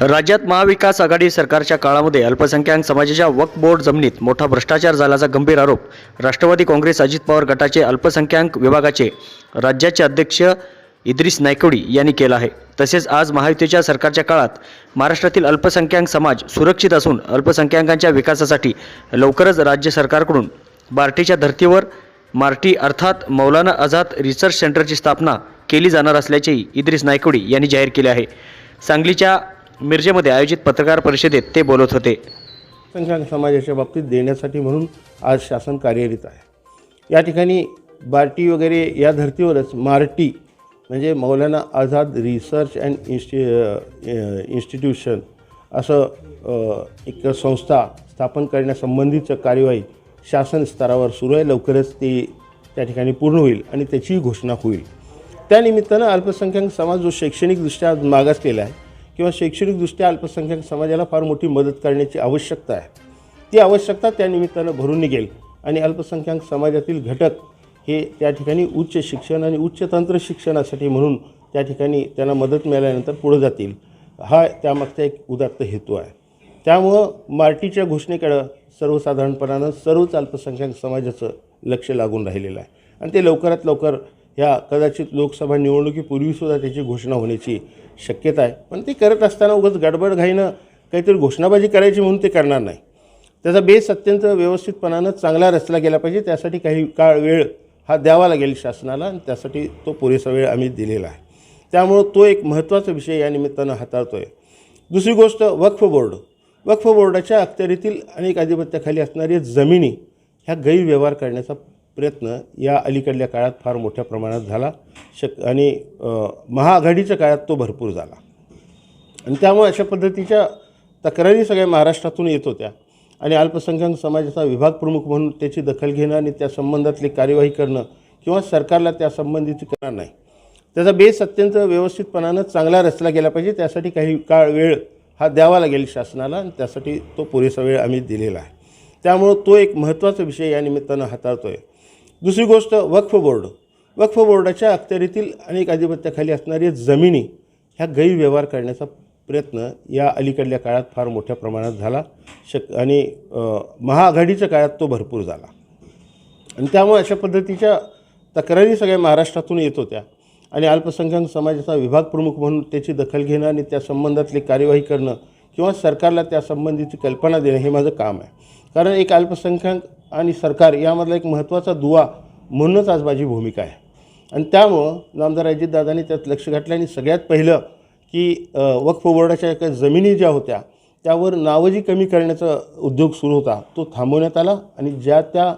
राज्यात महाविकास आघाडी सरकारच्या काळामध्ये अल्पसंख्याक समाजाच्या वक्फ बोर्ड जमिनीत मोठा भ्रष्टाचार झाल्याचा गंभीर आरोप राष्ट्रवादी काँग्रेस अजित पवार गटाचे अल्पसंख्याक विभागाचे राज्याचे अध्यक्ष इद्रिस नायकवडी यांनी केला आहे. तसेच आज महायुतीच्या सरकारच्या काळात महाराष्ट्रातील अल्पसंख्याक समाज सुरक्षित असून अल्पसंख्याकांच्या विकासासाठी लवकरच राज्य सरकारकडून बार्टीच्या धर्तीवर मार्टी अर्थात मौलाना आझाद रिसर्च सेंटरची स्थापना केली जाणार असल्याचेही इद्रिस नायकवडी यांनी जाहीर केले आहे. सांगलीच्या मिरजेमध्ये आयोजित पत्रकार परिषदेत ते बोलत होते. संख्याक समाजाच्या बाबतीत देण्यासाठी म्हणून आज शासन कार्यरत आहे. या ठिकाणी बार्टी वगैरे या धर्तीवरच मार्टी म्हणजे Maulana Azad research and insti institution असं एक संस्था स्थापन करण्यासंबंधीचं कार्यवाही शासन स्तरावर सुरू आहे. लवकरच ती त्या ठिकाणी पूर्ण होईल आणि त्याचीही घोषणा होईल. त्यानिमित्तानं अल्पसंख्याक समाज जो शैक्षणिकदृष्ट्या आज मागासलेला आहे किंवा शैक्षणिकदृष्ट्या अल्पसंख्याक समाजाला फार मोठी मदत करण्याची आवश्यकता आहे. ती आवश्यकता त्या निमित्तानं भरून निघेल आणि अल्पसंख्याक समाजातील घटक हे त्या ठिकाणी उच्च शिक्षण आणि उच्च तंत्र शिक्षणासाठी म्हणून त्या ठिकाणी त्यांना मदत मिळाल्यानंतर पुढे जातील. हा त्यामागचा एक उदात्त हेतू आहे. त्यामुळं मार्टीच्या घोषणेकडं सर्वसाधारणपणानं सर्वच अल्पसंख्याक समाजाचं लक्ष लागून राहिलेलं आहे. आणि ते लवकरात लवकर ह्या कदाचित लोकसभा निवडणुकीपूर्वीसुद्धा त्याची घोषणा होण्याची शक्यता आहे. पण ते करत असताना उगाच गडबड घाईनं काहीतरी घोषणाबाजी करायची म्हणून ते करणार नाही. त्याचा बेस अत्यंत व्यवस्थितपणानं चांगला रचला गेला पाहिजे. त्यासाठी काही काळ वेळ हा द्यावा लागेल शासनाला आणि त्यासाठी तो पुरेसा वेळ आम्ही दिलेला आहे. त्यामुळं तो एक महत्त्वाचा विषय या निमित्तानं हाताळतो आहे दुसरी गोष्ट वक्फ बोर्ड. वक्फ बोर्डाच्या अखत्यारीतील अनेक आधिपत्याखाली असणाऱ्या जमिनी ह्या गैरव्यवहार करण्याचा प्रयत्न या अलीकडल्या काळात फार मोठ्या प्रमाणात झाला. शक आणि महाआघाडीच्या काळात तो भरपूर झाला. आणि त्यामुळे अशा पद्धतीच्या तक्रारी सगळ्या महाराष्ट्रातून येत होत्या. आणि अल्पसंख्याक समाजाचा विभाग प्रमुख म्हणून त्याची दखल घेणं आणि त्या संबंधातली कार्यवाही करणं किंवा सरकारला त्या संबंधीची करणार नाही. त्याचा बेस अत्यंत व्यवस्थितपणानं चांगला रचला गेला पाहिजे. त्यासाठी काही काळ वेळ हा द्यावा लागेल शासनाला आणि त्यासाठी तो पुरेसा वेळ आम्ही दिलेला आहे. त्यामुळं तो एक महत्त्वाचा विषय या निमित्तानं हाताळतो आहे दुसरी गोष्ट वक्फ बोर्ड. वक्फ बोर्डाच्या अखत्यारीतील अनेक आधिपत्याखाली असणाऱ्या जमिनी ह्या गैरव्यवहार करण्याचा प्रयत्न या अलीकडल्या काळात फार मोठ्या प्रमाणात झाला. शक आणि महाआघाडीच्या काळात तो भरपूर झाला. आणि त्यामुळे अशा पद्धतीच्या तक्रारी सगळ्या महाराष्ट्रातून येत होत्या. आणि अल्पसंख्याक समाजाचा विभाग प्रमुख म्हणून त्याची दखल घेणं आणि त्या संबंधातली कार्यवाही करणं किंवा सरकारला त्या संबंधीची कल्पना देणं हे माझं काम आहे. कारण एक अल्पसंख्याक आणि सरकार यामधला एक महत्त्वाचा दुवा म्हणूनच आज माझी भूमिका आहे. आणि त्यामुळं नामदार अजितदादांनी त्यात लक्ष घातलं आणि सगळ्यात पहिलं की वक्फ बोर्डाच्या एका जमिनी ज्या होत्या त्यावर नावजी कमी करण्याचा उद्योग सुरू होता तो थांबवण्यात आला आणि ज्या त्या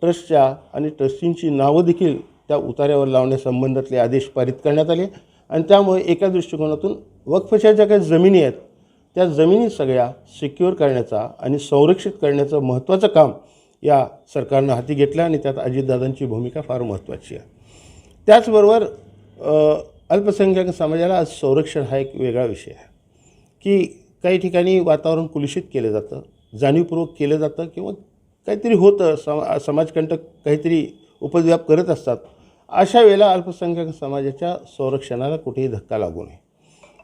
ट्रस्टच्या आणि ट्रस्टींची नावं देखील त्या उतार्यावर लावण्यासंबंधातले आदेश पारित करण्यात आले. आणि त्यामुळे एका दृष्टिकोनातून वक्फच्या ज्या काही जमिनी आहेत त्या जमिनी सगळ्या सिक्युअर करण्याचा आणि संरक्षित करण्याचं महत्त्वाचं काम या सरकारनं हाती घेतलं आणि त्यात अजितदादांची भूमिका फार महत्त्वाची आहे. त्याचबरोबर अल्पसंख्याक समाजाला आज संरक्षण हा एक वेगळा विषय आहे. की काही ठिकाणी वातावरण कुलुषित केलं जातं जाणीवपूर्वक केलं जातं किंवा काहीतरी होतं समा समाजकंटक काहीतरी उपद्व्याप करत असतात अशा वेळेला अल्पसंख्याक समाजाच्या संरक्षणाला कुठेही धक्का लागू नये.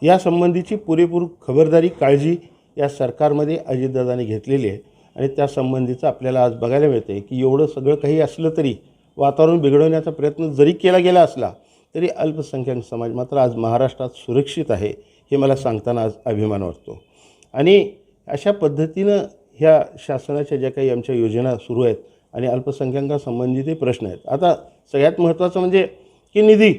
यासंबंधीची पुरेपूर खबरदारी काळजी या सरकारमध्ये अजितदादांनी घेतलेली आहे. आणि त्या संबंधीचं आपल्याला आज बघायला मिळते की एवढं सगळं काही असलं तरी वातावरण बिघडवण्याचा प्रयत्न जरी केला गेला असला तरी अल्पसंख्याक समाज मात्र आज महाराष्ट्रात सुरक्षित आहे हे मला सांगताना आज अभिमान वाटतो. आणि अशा पद्धतीनं ह्या शासनाच्या ज्या काही आमच्या योजना सुरू आहेत आणि अल्पसंख्याकांसंबंधितही प्रश्न आहेत. आता सगळ्यात महत्त्वाचं म्हणजे की निधी.